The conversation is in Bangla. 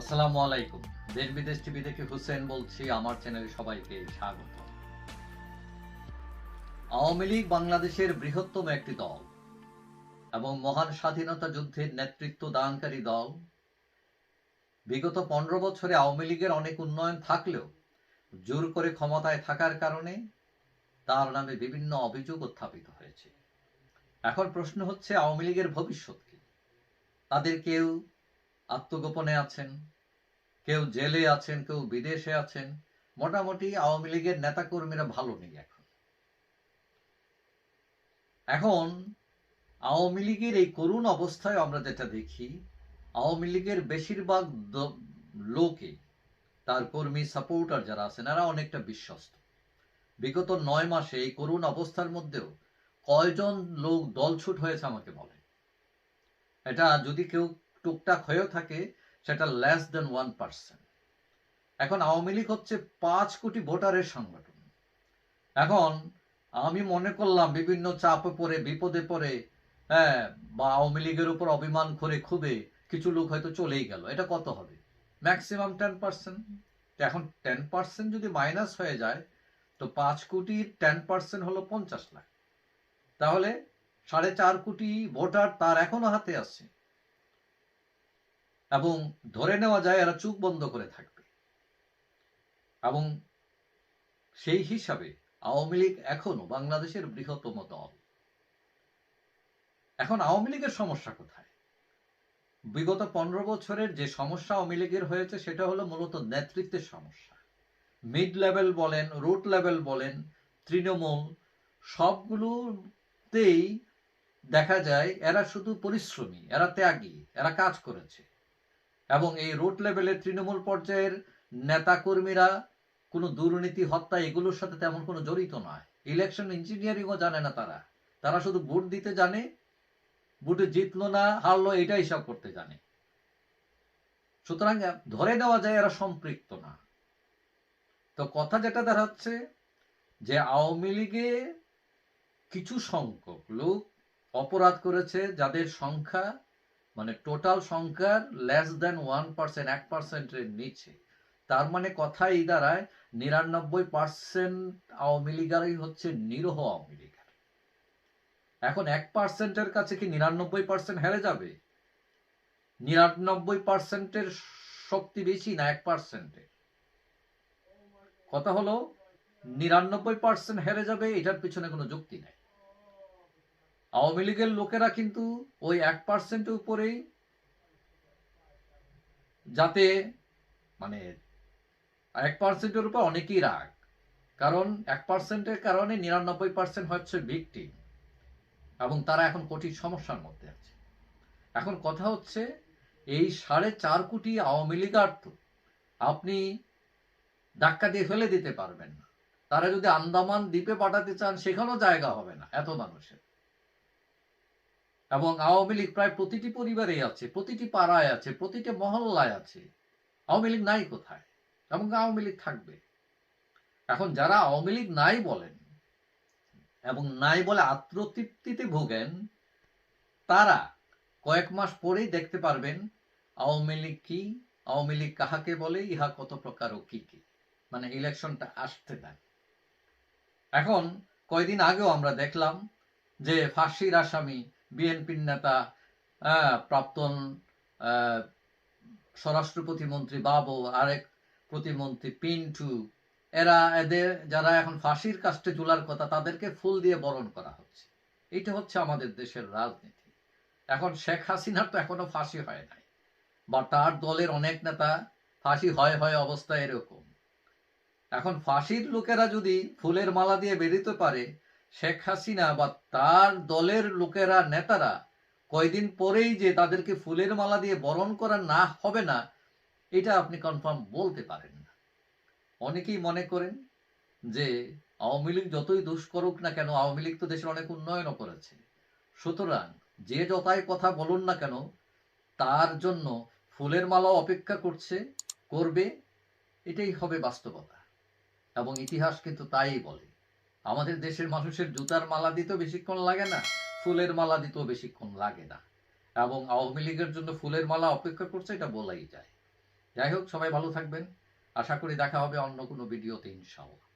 আসসালামু আলাইকুম। দেশ বিদেশ টিভি থেকে হুসেন বলছি, আমার চ্যানেলে সবাইকে স্বাগত। আওয়ামী লীগ বাংলাদেশের বৃহত্তম একটি দল এবং মহান স্বাধীনতা যুদ্ধের নেতৃত্ব দানকারী দল। বিগত পনেরো বছরে আওয়ামী লীগের অনেক উন্নয়ন থাকলেও জোর করে ক্ষমতায় থাকার কারণে তার নামে বিভিন্ন অভিযোগ উত্থাপিত হয়েছে। এখন প্রশ্ন হচ্ছে, আওয়ামী লীগের ভবিষ্যৎ কি? তাদের কেউ আত্মগোপনে আছেন, কেউ জেলে আছেন, কেউ বিদেশে আছেন, মোটামুটি আওয়ামী লীগের নেতাকর্মীরা ভালো নেই এখন। এখন আওয়ামী লীগের এই করুণ অবস্থায় আমরা যেটা দেখি, আওয়ামী লীগের বেশিরভাগ লোকে তার কর্মী, সাপোর্টার যারা আছেন, এরা অনেকটা বিশ্বস্ত। বিগত নয় মাসে এই করুণ অবস্থার মধ্যেও কয়জন লোক দলছুট হয়েছে আমাকে বলে। এটা যদি কেউ টুকটাক হয়েও থাকে, সেটা লেস দেন ওয়ান পার্সেন্ট এখন আওয়ামী লীগ হচ্ছে পাঁচ কোটি ভোটারের সংগঠন। এখন আমি মনে করলাম বিভিন্ন চাপে পড়ে, বিপদে পড়ে হ্যাঁ বা আওয়ামী লীগের উপর অভিমান করে খুবে কিছু লোক হয়তো চলেই গেল। এটা কত হবে? ম্যাক্সিমাম টেন পার্সেন্ট এখন টেন পার্সেন্ট যদি মাইনাস হয়ে যায়, তো পাঁচ কোটির টেন পার্সেন্ট হলো পঞ্চাশ লাখ। তাহলে সাড়ে চার কোটি ভোটার তার এখনও হাতে আছে। এবং ধরে নেওয়া যায় এরা চুপ বন্ধ করে থাকবে। এবং সেই হিসাবে আওয়ামী লীগ এখনও বাংলাদেশের বৃহত্তম দল। এখন আওয়ামী লীগের সমস্যা কোথায়? বিগত পনেরো বছরের যে সমস্যা আওয়ামী লীগের হয়েছে, সেটা হলো মূলত নেতৃত্বের সমস্যা। মিড লেভেল বলেন, রুট লেভেল বলেন, তৃণমূল, সবগুলোতেই দেখা যায় এরা শুধু পরিশ্রমী, এরা ত্যাগী, এরা কাজ করেছে। এবং এই রুট লেভেলের তৃণমূল পর্যায়ের নেতাকর্মীরা কোনো দুর্নীতি, হত্যা এগুলোর সাথে তেমন কোনো জড়িত নয়। ইলেকশন ইঞ্জিনিয়ারিংও জানে না তারা। তারা শুধু ভোট দিতে জানে, ভোটে জিতলো না, হারলো এটা হিসাব করতে জানে। সুতরাং ধরে নেওয়া যায় এরা সম্পৃক্ত না। তো কথা যেটা দাঁড়াচ্ছে, যে আওয়ামী লীগে কিছু সংখ্যক লোক অপরাধ করেছে, যাদের সংখ্যা মানে টোটাল সংখ্যার লেস দেন ওয়ান পার্সেন্ট এক পার্সেন্টের নিচে। তার মানে কথা এই দাঁড়ায়, নিরানব্বই পার্সেন্ট আওয়ামী লীগারই হচ্ছে নিরহ আওয়ামী লীগার এখন এক পার্সেন্টের কাছে কি নিরানব্বই পার্সেন্ট হেরে যাবে? নিরানব্বই পার্সেন্টের শক্তি বেশি না এক পার্সেন্টে কথা হলো, নিরানব্বই পার্সেন্ট হেরে যাবে, এটার পিছনে কোনো যুক্তি নেই। আওয়ামী লীগের লোকেরা কিন্তু ওই এক পার্সেন্টের উপরেই যাতে মানে এক পার্সেন্টের উপর অনেকেই রাগ। কারণ এক পার্সেন্টের কারণে নিরানব্বই পার্সেন্ট হচ্ছে ভিকটিম এবং তারা এখন কঠিন সমস্যার মধ্যে আছে। এখন কথা হচ্ছে, এই সাড়ে চার কোটি আওয়ামী লীগার্থ আপনি ধাক্কা দিয়ে ফেলে দিতে পারবেন না। তারা যদি আন্দামান দ্বীপে পাঠাতে চান, সেখানেও জায়গা হবে না, এত মানুষের। এবং আওয়ামী লীগ প্রায় প্রতিটি পরিবারেই আছে, প্রতিটি পাড়ায় আছে, প্রতিটি মহল্লায় আছে। আওয়ামী লীগ নাই কোথায়? এবং আওয়ামী লীগ থাকবে। এখন যারা আওয়ামী লীগ নাই বলেন এবং নাই বলে আত্মতৃপ্তিতে ভোগেন, তারা কয়েক মাস পরেই দেখতে পারবেন আওয়ামী লীগ কি, আওয়ামী লীগ কাহাকে বলে, ইহা কত প্রকার ও কি কি। মানে ইলেকশনটা আসতে দেন এখন কয়দিন আগেও আমরা দেখলাম যে ফাঁসির আসামি বিএনপির নেতা আহ, প্রাক্তন স্বরাষ্ট্র প্রতিমন্ত্রী বাবু আরেক প্রতিমন্ত্রী পিন্টু এরা এদের যারা এখন ফাঁসির কাস্টে ঝুলার কথা তাদেরকে ফুল দিয়ে বরণ করা হচ্ছে। এটা হচ্ছে আমাদের দেশের রাজনীতি। এখন শেখ হাসিনার তো এখনও ফাঁসি হয় নাই বা তার দলের অনেক নেতা ফাঁসি হয় হয় অবস্থা এরকম। এখন ফাঁসির লোকেরা যদি ফুলের মালা দিয়ে বেরিতে পারে শেখ হাসিনা বা তার দলের লোকেরা, নেতারা কয়দিন পরেই যে তাদেরকে ফুলের মালা দিয়ে বরণ করা না হবে না, এটা আপনি কনফার্ম বলতে পারেন না। অনেকেই মনে করেন যে আওয়ামী লীগ যতই দোষ করুক না কেন, আওয়ামী লীগ তো দেশের অনেক উন্নয়নও করেছে। সুতরাং যে যতাই কথা বলুন না কেন, তার জন্য ফুলের মালা অপেক্ষা করছে, করবে, এটাই হবে বাস্তবতা। এবং ইতিহাস কিন্তু তাই বলে। আমাদের দেশের মানুষের জুতার মালা দিতেও বেশিক্ষণ লাগে না, ফুলের মালা দিতেও বেশিক্ষণ লাগে না। এবং আওয়ামী লীগের জন্য ফুলের মালা অপেক্ষা করছে, এটা বলাই যায়। যাই হোক, সবাই ভালো থাকবেন। আশা করি দেখা হবে অন্য কোনো ভিডিওতে, ইনশাআল্লাহ।